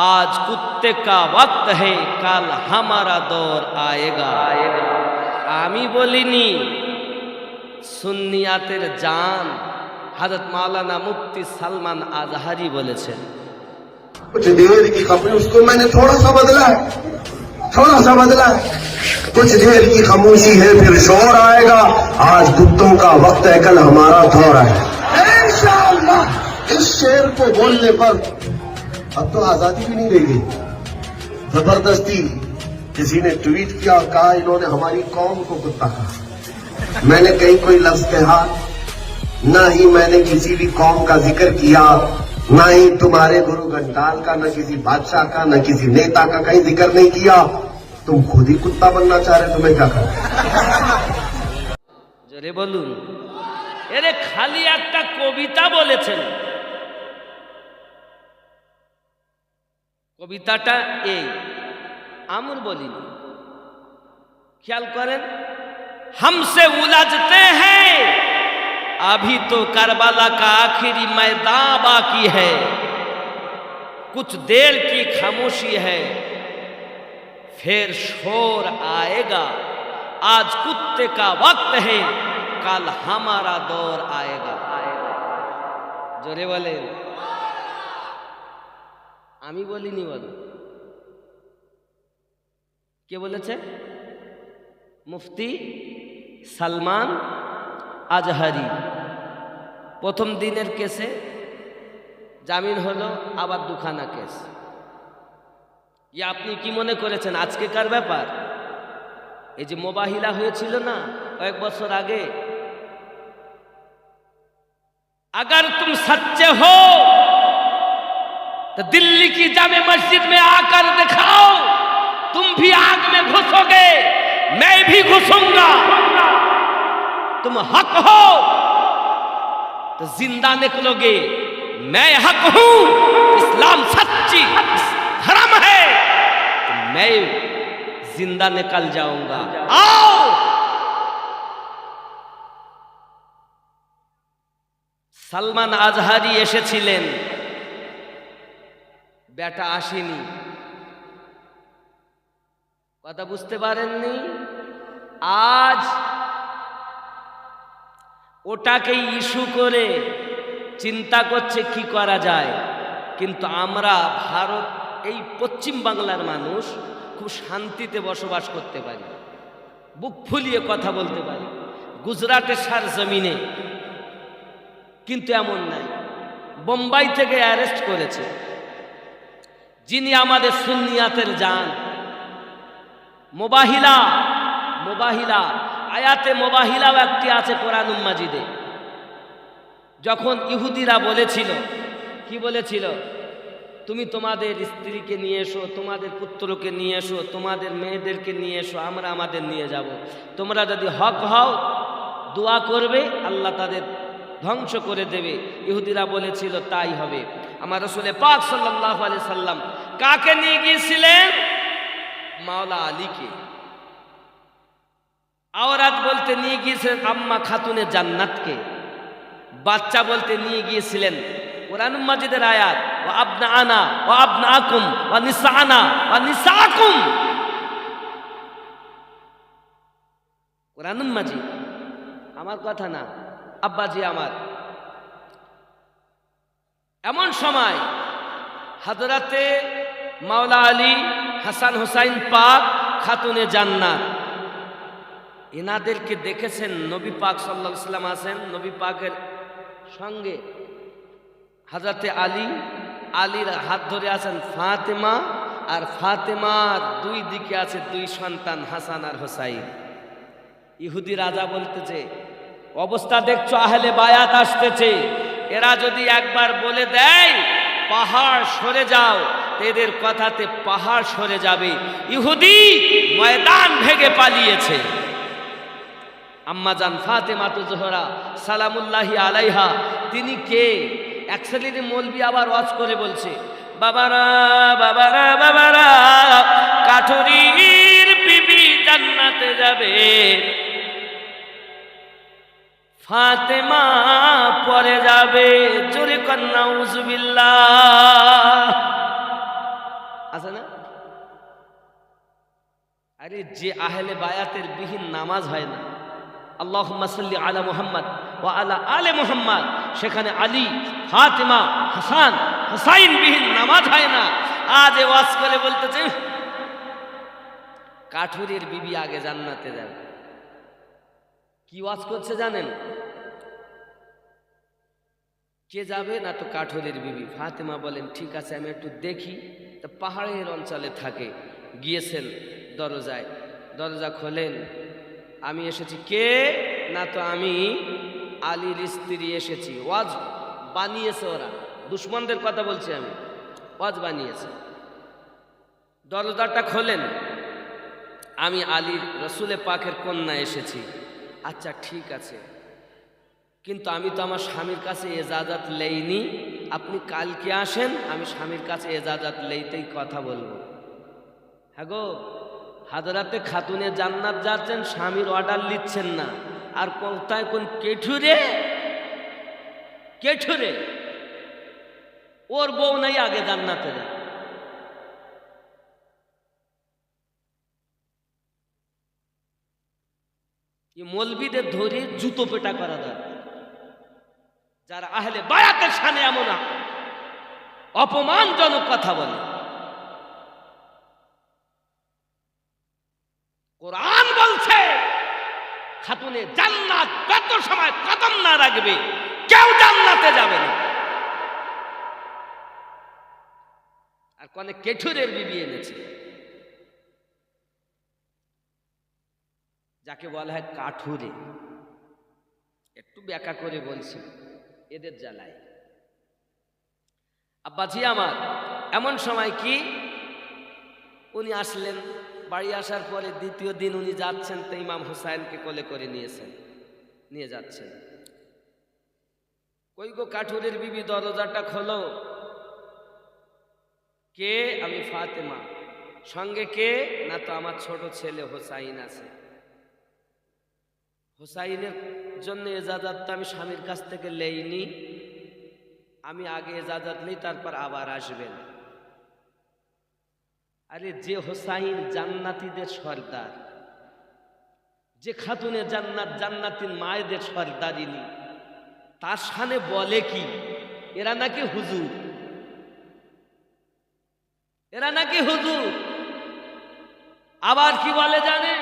आज कुत्ते का वक्त है कल हमारा दौर आएगा আমি বলিনি সুন্নিয়াতের জান হযরত মাওলানা মুফতি সালমান আজহারি বলেছেন कुछ देर की खपी उसको मैंने थोड़ा सा बदला है थोड़ा सा बदला है कुछ देर की खामोशी है फिर शोर आएगा आज कुत्तों का वक्त है कल हमारा दौर है इंशाअल्लाह इस शेर को बोलने पर अब तो आजादी भी नहीं रह गई जबरदस्ती किसी ने ट्वीट किया और कहा इन्होंने हमारी कौम को कुत्ता कहा मैंने कहीं कोई लफ्ज कहा ना ही मैंने किसी भी कौम का जिक्र किया ना ही तुम्हारे गुरु घंटाल का न किसी बादशाह का न किसी नेता का कहीं जिक्र नहीं किया तुम खुद ही कुत्ता बनना चाह रहे तुम्हें क्या करना জোরে বলুন এরে খালি একটা কবিতা বলেছেন কবিতাটা এই আমর বলিনি খেয়াল করেন हमसे उलझते हैं अभी तो करबला का आखिरी मैदान बाकी है कुछ देर की खामोशी है फिर शोर आएगा आज कुत्ते का वक्त है कल हमारा दौर आएगा জোরে বলেন আমি বলিনি বলো। কে বলেছে? মুফতি সালমান আজহারি। প্রথম দিনের কেসে জামিন হলো আবার দুখানা কেস। ই আপনি কি মনে করেছেন আজকেকার ব্যাপার? এই যে মোবাহিলা হয়েছিল না কয়েক বছর আগে। আগার তুম সচ্চে হো तो दिल्ली की जामे मस्जिद में आकर दिखाओ तुम भी आग में घुसोगे मैं भी घुसूंगा तुम हक हो तो जिंदा निकलोगे मैं हक हूं इस्लाम सच्ची धर्म है तो मैं जिंदा निकल जाऊंगा आओ সালমান আজহারি এসেছিলেন বেটা আসেনি। কথা বুঝতে পারেননি? আজ ওটাকে ইস্যু করে চিন্তা করছে কি করা যায়। কিন্তু আমরা ভারত, এই পশ্চিম বাংলার মানুষ খুব শান্তিতে বসবাস করতে পারি। বুক ফুলিয়ে কথা বলতে পারি। গুজরাটের সার জমিনে। কিন্তু এমন নাই। বোম্বাই থেকে অ্যারেস্ট করেছে। যিনি আমাদের সুন্নিয়াতের যান মোবাহিলা মোবাহিলা, আয়াতে মোবাহিলাও একটি আছে কোরআন মাজিদে। যখন ইহুদিরা বলেছিল, কি বলেছিল? তুমি তোমাদের স্ত্রীকে নিয়ে এসো, তোমাদের পুত্রকে নিয়ে এসো, তোমাদের মেয়েদেরকে নিয়ে এসো, আমরা আমাদের নিয়ে যাব। তোমরা যদি হক হও, দোয়া করবে, আল্লাহ তাদের ধ্বংস করে দেবে। ইহুদিরা বলেছিল, তাই হবে। আমার রসুলে পাক সাল্লাহ আলি সাল্লাম কাকে নিয়ে গিয়েছিলেন? মাওলা আলীকে। আওরাত বলতে নিয়ে গিয়েছিলেন আম্মা খাতুনে জান্নাতকে। বাচ্চা বলতে নিয়ে গিয়েছিলেন কোরআন মাজিদের আয়াত ও আবনা আনা ও আবনা আকুম ও নিসা আনা ও নিসা আকুম কোরআন মাজিদ, আমার কথা না। আব্বাজি আমার। এমন সময় হাজরাতে মাওলা আলী হাসান হুসাইন পাক খাতুনে জান্নাত। এনাদেরকে দেখেছেন নবী পাক সাল্লাহ সাল্লাম আছেন, নবী পাকের সঙ্গে হাজরাতে আলী, আলীর হাত ধরে আছেন ফাতেমা আর ফাতেমার দুই দিকে আছে দুই সন্তান হাসান আর হোসাইন। ইহুদি রাজা বলতেছে অবস্থা দেখছ, আহলে বায়াত আসতেছে। এরা যদি একবার বলে দেয়, পাহাড় সরে যাও, এদের কথাতে পাহাড় সরে যাবে। ইহুদি ময়দান ভেঙে পালিয়েছে। আম্মাজান ফাতেমা তো জোহরা, সালামুল্লাহি আলাইহা, তিনি কে? এক শ্রেণির মলবি আবার ওয়াজ করে বলছে, বাবারা বাবারা বাবারা, কাঠুরির বিবি জান্নাতে যাবে। ফাতেমা পরে যাবে, জোরে কন্যা উজুবিল্লাহ আছে না? আরে যে আহলে বায়াতের বিহীন নামাজ হয় না। আল্লাহ সাল্লি আলা মুহাম্মদ ও আলা আলে মুহাম্মদ। সেখানে আলী, ফাতেমা, হাসান, হুসাইন বিহীন নামাজ হয় না। আজ এ ওয়াজ করে বলতেছে কাঠুরের বিবি আগে জান্নাতে যাবে। কি ওয়াজ করছে জানেন? কে যাবে না তো কাঠুরের বিবি? ফাতেমা বলেন, ঠিক আছে, আমি একটু দেখি। তা পাহাড়ের অঞ্চলে থাকে, গিয়েছেন দরজায়। দরজা খোলেন, আমি এসেছি। কে? না তো আমি, আলীর স্ত্রী এসেছি। ওয়াজ বানিয়েছে ওরা। দুশ্মনদের কথা বলছি আমি। ওয়াজ বানিয়েছে। দরজাটা খোলেন, আমি আলীর রসুলে পাখের কন্যা এসেছি। আচ্ছা ঠিক আছে। কিন্তু আমি তো আমার স্বামীর কাছে এজাজাত লেইনি। আপনি কালকে আসেন, আমি স্বামীর কাছে এজাজাত লেইতেই কথা বলব। হ্যাঁ গো, হাজরাতে খাতুনে জান্নাত যাচ্ছেন, স্বামীর অর্ডার নিচ্ছেন না। আর কোথায় কোন কেঠুরে? কেঠুরে? ওর বউ নাই আগে জান্নাতে এই মলবিদের ধরে জুতো পেটা করা দরকার। যারা আহলে বায়াতের সামনে এমন অপমানজনক কথা বলে। কোরআন বলছে, খাতুনে জান্নাত যত সময় কদম না রাখবে, কেউ জান্নাতে যাবে না। আর কনে কেঠুরের বিবি এনেছে। যাকে বলা হয় কাঠুরে। একটু ব্যাখ্যা করে বলছি। এদের জ্বালায়। আব্বাজি আমার, এমন সময় কি? উনি আসলেন, বাড়ি আসার পরে দ্বিতীয় দিন উনি যাচ্ছেন, তো ইমাম হুসাইনকে কোলে করে নিয়েছেন, নিয়ে যাচ্ছেন। কই গো কাঠুরের বিবি, দরজাটা খোলো। কে? আমি ফাতেমা। সঙ্গে কে? না তো আমার ছোট ছেলে হোসাইন আছে। হোসাইনের জন্য এজাজাতটা আমি স্বামীর কাছ থেকে লেইনি। আমি আগে এজাজাত নেই, তারপর আবার আসবেন। আরে যে হোসাইন জান্নাতীদের সর্দার, যে খাতুনে জান্নাত জান্নাতিন মায়েদের সর্দারিনী তার সানে বলে কি, এরা নাকি হুজুর? এরা নাকি হুজুর? আবার কি বলে জানেন?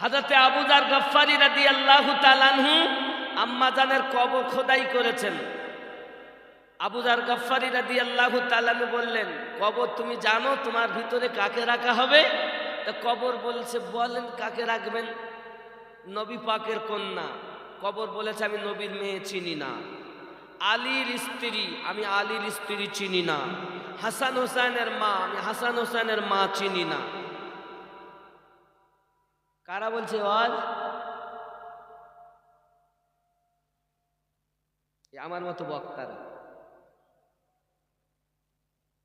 হাজরতে আবুজার গফারি রাদি আল্লাহ তালানহু আম্মাজানের কবর খোদাই করেছেন। আবুজার গফারি রাদি আল্লাহ তালানহু বললেন, কবর তুমি জানো তোমার ভিতরে কাকে রাখা হবে? তা কবর বলছে, বলেন কাকে রাখবেন? নবী পাকের কন্যা, কবর বলেছে, আমি নবীর মেয়ে চিনি না। আলীর স্ত্রী, আমি আলীর স্ত্রী চিনি না। হাসান হোসেনের মা, আমি হাসান হোসেনের মা চিনি না। কারা বলছে আজ আমার মতো বক্তারা।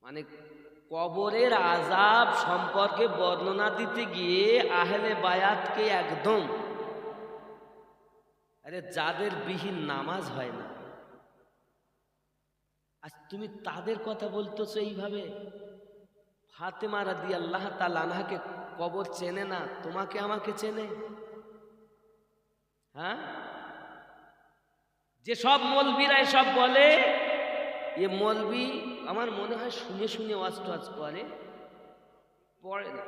মানে কবরের আজাব সম্পর্কে বর্ণনা দিতে গিয়ে আহলে বায়াতকে একদম, আরে যাদের বিহীন নামাজ হয় না। আজ তুমি তাদের কথা বলতেছো এইভাবে? ফাতেমা রাদি আল্লাহ তালানহাকে কবর চেনে না, তোমাকে আমাকে চেনে। হ্যাঁ? যে সব মলবিরা সব বলে, এ মলবি আমার মনে হয় শুনে শুনে ওয়াজ টাজ করে, পড়ে না।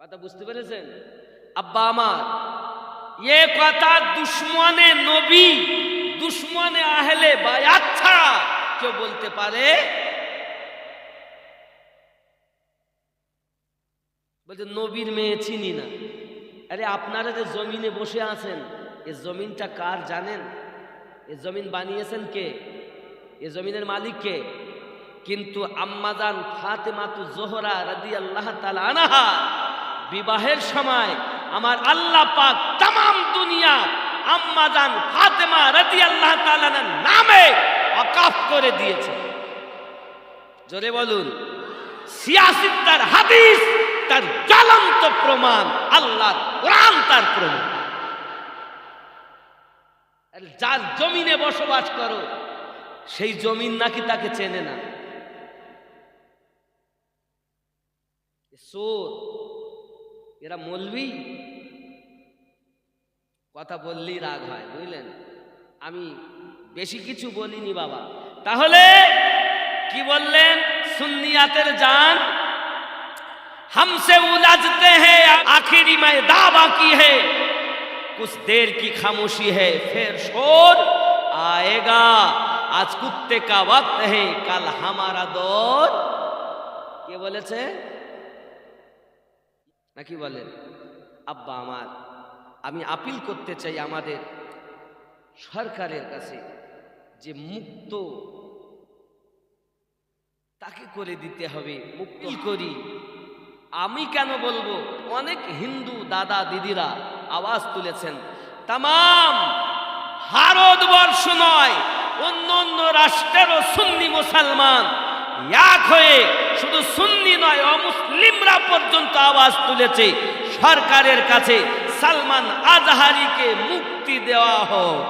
কথা বুঝতে পেরেছেন? আব্বা আমার, এ কথা দুশ্মনে নবী, দুশ্মনে আহলে বায়াত ছাড়া কেউ বলতে পারে বলছে, নবীর মেয়ে চিনি না। আরে আপনারা যে জমিনে বসে আছেন, এ জমিনটা কার জানেন? এ জমিন বানিয়েছেন কে? এ জমিনের মালিক কে? কিন্তু আম্মাজান ফাতেমাতু জোহরা রাদি আল্লাহ আনাহা, বিবাহের সময় আমার আল্লাহ পাক তাম দুনিয়া আম্মাজান ফাতেমা রাদি আল্লাহ নামে অকাফ করে দিয়েছে। জোরে বলুন সিয়াসিদ তার হাদিস তার জ্বলন্ত প্রমাণ, আল্লাহর কোরআন তার প্রমাণ। যার জমিনে বসবাস করো, সেই জমিন নাকি তাকে চেনে না। চোর, এরা মলবি। কথা বললেই রাগ হয়, বুঝলেন? আমি বেশি কিছু বলিনি বাবা। তাহলে কি বললেন? সুন্নিয়াতের জান हमसे उलझते हैं आखिरी में दावा की है कुछ देर की खामोशी है फिर शोर आएगा आज कुत्ते का वक्त है कल हमारा दौर কে বলেছে নাকি বলেন আব্বা আমার আমি আপিল করতে চাই আমাদের সরকারের কাছে যে মুক্ত তাকে করে দিতে হবে মুক্ত করি আমি কেন বলব? অনেক হিন্দু দাদা দিদিরা আওয়াজ তুলেছেন তাম ভারতবর্ষ নয়, অন্য অন্য রাষ্ট্রেরও সুন্নি মুসলমান। এক হয়ে শুধু সুন্নি নয়, অমুসলিমরা পর্যন্ত আওয়াজ তুলেছে। সরকারের কাছে সালমান আজহারিকে মুক্তি দেওয়া হোক।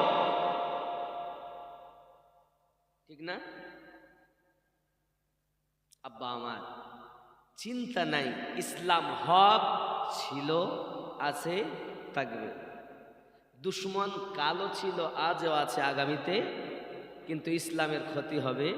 ঠিক না? আব্বা আমার। চিন্তা নাই। ইসলাম হক ছিল, আছে, থাকবে। দুশ্মন কালো ছিল, আজও আছে আগামীতে, কিন্তু ইসলামের ক্ষতি হবে